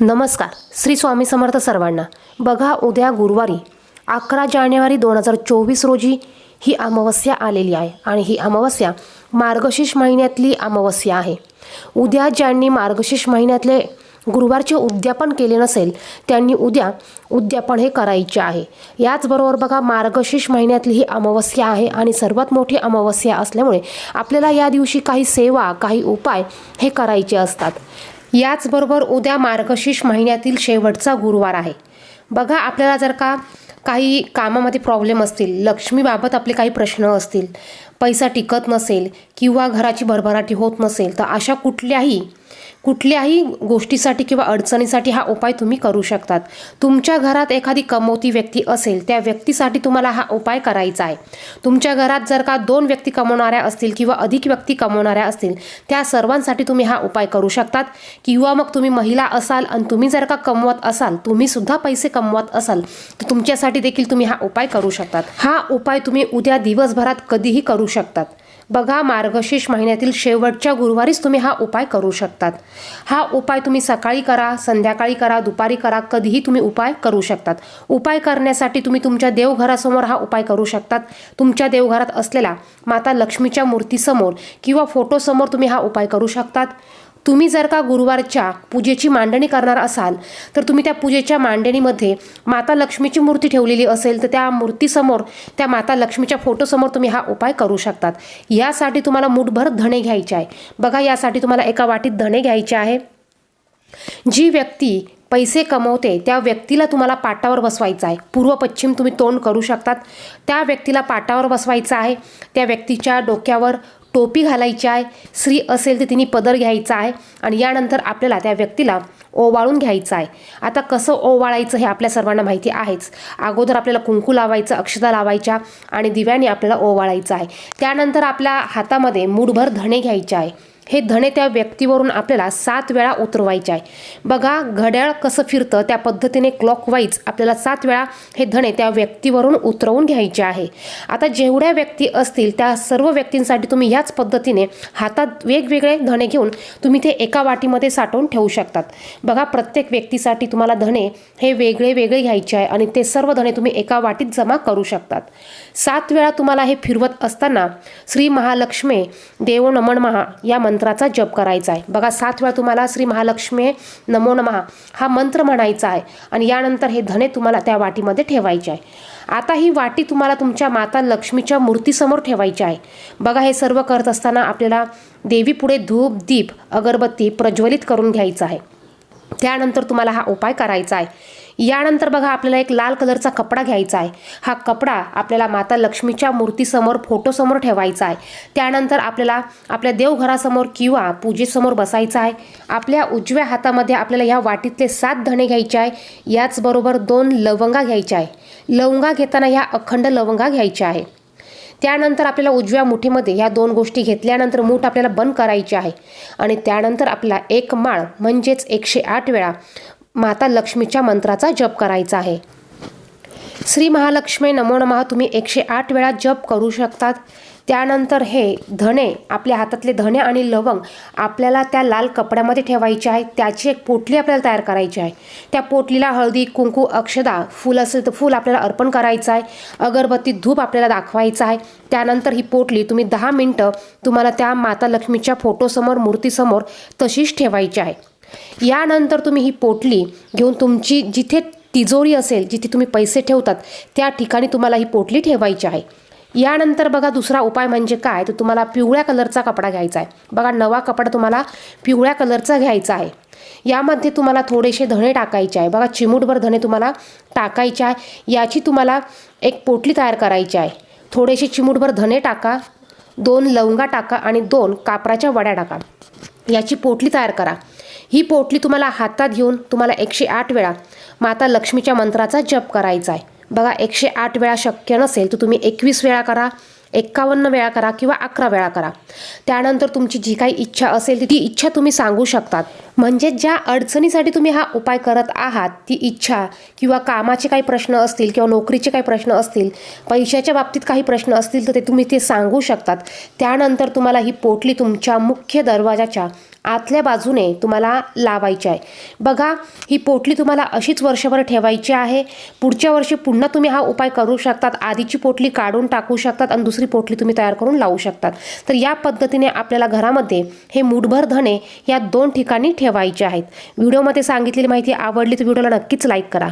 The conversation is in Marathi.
नमस्कार श्री स्वामी समर्थ सर्वांना. बघा उद्या गुरुवारी अकरा जानेवारी दोन हजार चोवीस रोजी ही अमावस्या आलेली आहे आणि ही अमावस्या मार्गशीर्ष महिन्यातली अमावस्या आहे. उद्या ज्यांनी मार्गशीर्ष महिन्यातले गुरुवारचे उद्यापन केले नसेल त्यांनी उद्या उद्यापन हे करायचे आहे. याचबरोबर बघा मार्गशीर्ष महिन्यातली ही अमावस्या आहे आणि सर्वात मोठी अमावस्या असल्यामुळे आपल्याला या दिवशी काही सेवा काही उपाय हे करायचे असतात. याचबरोबर उद्या मार्गशीर्ष महिन्यातील शेवटचा गुरुवार आहे. बघा आपल्याला जर का काही कामामध्ये प्रॉब्लेम असतील लक्ष्मीबाबत आपले काही प्रश्न असतील पैसा टिकत नसेल किंवा घराची भरभराटी होत नसेल तर अशा कुठल्याही कुठल्याही गोष्टीसाठी किंवा अडचणीसाठी हा उपाय तुम्ही करू शकतात. तुमच्या घरात एखादी कमवती व्यक्ती असेल त्या व्यक्तीसाठी तुम्हाला हा उपाय करायचा आहे. तुमच्या घरात जर का दोन व्यक्ती कमवणाऱ्या असतील किंवा अधिक व्यक्ती कमवणाऱ्या असतील त्या सर्वांसाठी तुम्ही हा उपाय करू शकतात. किंवा मग तुम्ही महिला असाल आणि तुम्ही जर का कमवत असाल तुम्ही सुद्धा पैसे कमवत असाल तर तुमच्यासाठी देखील तुम्ही हा उपाय करू शकतात. हा उपाय तुम्ही उद्या दिवसभरात कधीही करू शकतात. बघा मार्गशीर्ष महिन्यातील शेवटच्या गुरुवारीच तुम्ही हा उपाय करू शकतात. हा उपाय तुम्ही सकाळी करा संध्याकाळी करा दुपारी करा कधीही तुम्ही उपाय करू शकतात. उपाय करण्यासाठी तुम्ही तुमच्या देवघरासमोर हा उपाय करू शकतात. तुमच्या देवघरात असलेल्या माता लक्ष्मीच्या मूर्तीसमोर किंवा फोटोसमोर तुम्ही हा उपाय करू शकतात. तुम्ही जर का गुरुवारच्या पूजेची मांडणी करणार असाल तर तुम्ही त्या पूजेच्या मांडणीमध्ये माता लक्ष्मीची मूर्ती ठेवलेली असेल तर त्या मूर्तीसमोर त्या माता लक्ष्मीच्या फोटोसमोर तुम्ही हा उपाय करू शकतात. यासाठी तुम्हाला मुठभर धणे घ्यायचे आहे. बघा यासाठी तुम्हाला एका वाटीत धणे घ्यायचे आहे. जी व्यक्ती पैसे कमवते त्या व्यक्तीला तुम्हाला पाटावर बसवायचं आहे. पूर्व पश्चिम तुम्ही तोंड करू शकतात. त्या व्यक्तीला पाटावर बसवायचं आहे. त्या व्यक्तीच्या डोक्यावर टोपी घालायची आहे स्त्री असेल तर तिने पदर घ्यायचा आहे आणि यानंतर आपल्याला त्या व्यक्तीला ओवाळून घ्यायचं आहे. आता कसं ओवाळायचं हे आपल्या सर्वांना माहिती आहेच. अगोदर आपल्याला कुंकू लावायचं अक्षता लावायच्या आणि दिव्याने आपल्याला ओवाळायचं आहे. त्यानंतर आपल्या हातामध्ये मूठभर धणे घ्यायचे आहे. हे धणे त्या व्यक्तीवरून आपल्याला सात वेळा उतरवायचे आहे. बघा घड्याळ कसं फिरतं त्या पद्धतीने क्लॉकवाईज आपल्याला सात वेळा हे धणे त्या व्यक्तीवरून उतरवून घ्यायचे आहे. आता जेवढ्या व्यक्ती असतील त्या सर्व व्यक्तींसाठी तुम्ही ह्याच पद्धतीने हातात वेगवेगळे धणे घेऊन तुम्ही ते एका वाटीमध्ये साठवून ठेवू शकतात. बघा प्रत्येक व्यक्तीसाठी तुम्हाला धणे हे वेगळे वेगळे घ्यायचे आहे आणि ते सर्व धणे तुम्ही एका वाटीत जमा करू शकतात. सात वेळा तुम्हाला हे फिरवत असताना श्री महालक्ष्मी देवो नमन महा या मंत्राचा जप करायचा आहे. बघा सात वेळा तुम्हाला श्री महालक्ष्मी नमो नमः हा मंत्र म्हणायचा आहे आणि यानंतर हे धने तुम्हाला त्या वाटीमध्ये ठेवायचे आहे. आता ही वाटी तुम्हाला तुमच्या माता लक्ष्मीच्या मूर्तीसमोर ठेवायची आहे. बघा हे सर्व करत असताना आपल्याला देवीपुढे धूप दीप अगरबत्ती प्रज्वलित करून घ्यायचं आहे. त्यानंतर तुम्हाला हा उपाय करायचा आहे. यानंतर बघा आपल्याला एक लाल कलरचा कपडा घ्यायचा आहे. हा कपडा आपल्याला माता लक्ष्मीच्या मूर्तीसमोर फोटोसमोर ठेवायचा आहे. त्यानंतर आपल्याला आपल्या देवघरासमोर किंवा पूजेसमोर बसायचं आहे. आपल्या उजव्या हातामध्ये आपल्याला ह्या वाटीतले सात धणे घ्यायचे आहे. याचबरोबर दोन लवंगा घ्यायच्या आहे. लवंगा घेताना ह्या अखंड लवंगा घ्यायच्या आहे. त्यानंतर आपल्याला उजव्या मुठीमध्ये ह्या दोन गोष्टी घेतल्यानंतर मूठ आपल्याला बंद करायची आहे. आणि त्यानंतर आपला एक माळ म्हणजेच एकशे आठ वेळा माता लक्ष्मीच्या मंत्राचा जप करायचा आहे. श्री महालक्ष्मी नमो नमः. तुम्ही एकशे आठ वेळा जप करू शकतात. त्यानंतर हे धणे आपल्या हातातले धणे आणि लवंग आपल्याला त्या लाल कपड्यामध्ये ठेवायचे आहे त्याची एक पोटली आपल्याला तयार करायची आहे. त्या पोटलीला हळदी कुंकू अक्षदा फूल असेल तर फूल आपल्याला अर्पण करायचं आहे. अगरबत्ती धूप आपल्याला दाखवायचं आहे. त्यानंतर ही पोटली तुम्ही दहा मिनटं तुम्हाला त्या माता लक्ष्मीच्या फोटोसमोर मूर्तीसमोर तशीच ठेवायची आहे. यानंतर तुम्ही ही पोटली घेऊन तुमची जिथे तिजोरी असेल जिथे तुम्ही पैसे ठेवतात त्या ठिकाणी तुम्हाला ही पोटली ठेवायची आहे. यानंतर बघा दुसरा उपाय म्हणजे काय? तर तुम्हाला पिवळ्या कलरचा कपडा घ्यायचा आहे. बघा नवा कपडा तुम्हाला पिवळ्या कलरचा घ्यायचा आहे. यामध्ये तुम्हाला थोडेसे धणे टाकायचे आहे. बघा चिमूटभर धणे तुम्हाला टाकायचे आहे. याची तुम्हाला एक पोटली तयार करायची आहे. थोडेसे चिमूटभर धणे टाका दोन लवंगा टाका आणि दोन कापराच्या वड्या टाका. याची पोटली तयार करा. ही पोटली तुम्हाला हातात घेऊन तुम्हाला एकशे आठ वेळा माता लक्ष्मीच्या मंत्राचा जप करायचा आहे. बघा एकशे आठ वेळा शक्य नसेल तर तुम्ही एकवीस वेळा करा एक्कावन्न वेळा करा किंवा अकरा वेळा करा. त्यानंतर तुमची जी काही इच्छा असेल ती इच्छा तुम्ही सांगू शकतात. म्हणजे ज्या अडचणीसाठी तुम्ही हा उपाय करत आहात ती इच्छा किंवा कामाचे काही प्रश्न असतील किंवा नोकरीचे काही प्रश्न असतील पैशाच्या बाबतीत काही प्रश्न असतील तर ते तुम्ही ते सांगू शकतात. त्यानंतर तुम्हाला ही पोटली तुमच्या मुख्य दरवाजाच्या आतल्या बाजूने तुम्हाला लावायची आहे. बघा ही पोटली तुम्हाला अशीच वर्षभर ठेवायची आहे. पुढच्या वर्षी पुन्हा तुम्ही हा उपाय करू शकतात. आधीची पोटली काढून टाकू शकतात आणि दुसरी पोटली तुम्ही तयार करून लावू शकतात. तर या पद्धतीने आपल्याला घरामध्ये हे मूठभर धणे या दोन ठिकाणी ठेवायचे आहेत. व्हिडिओमध्ये सांगितलेली माहिती आवडली तर व्हिडिओला नक्कीच लाईक करा.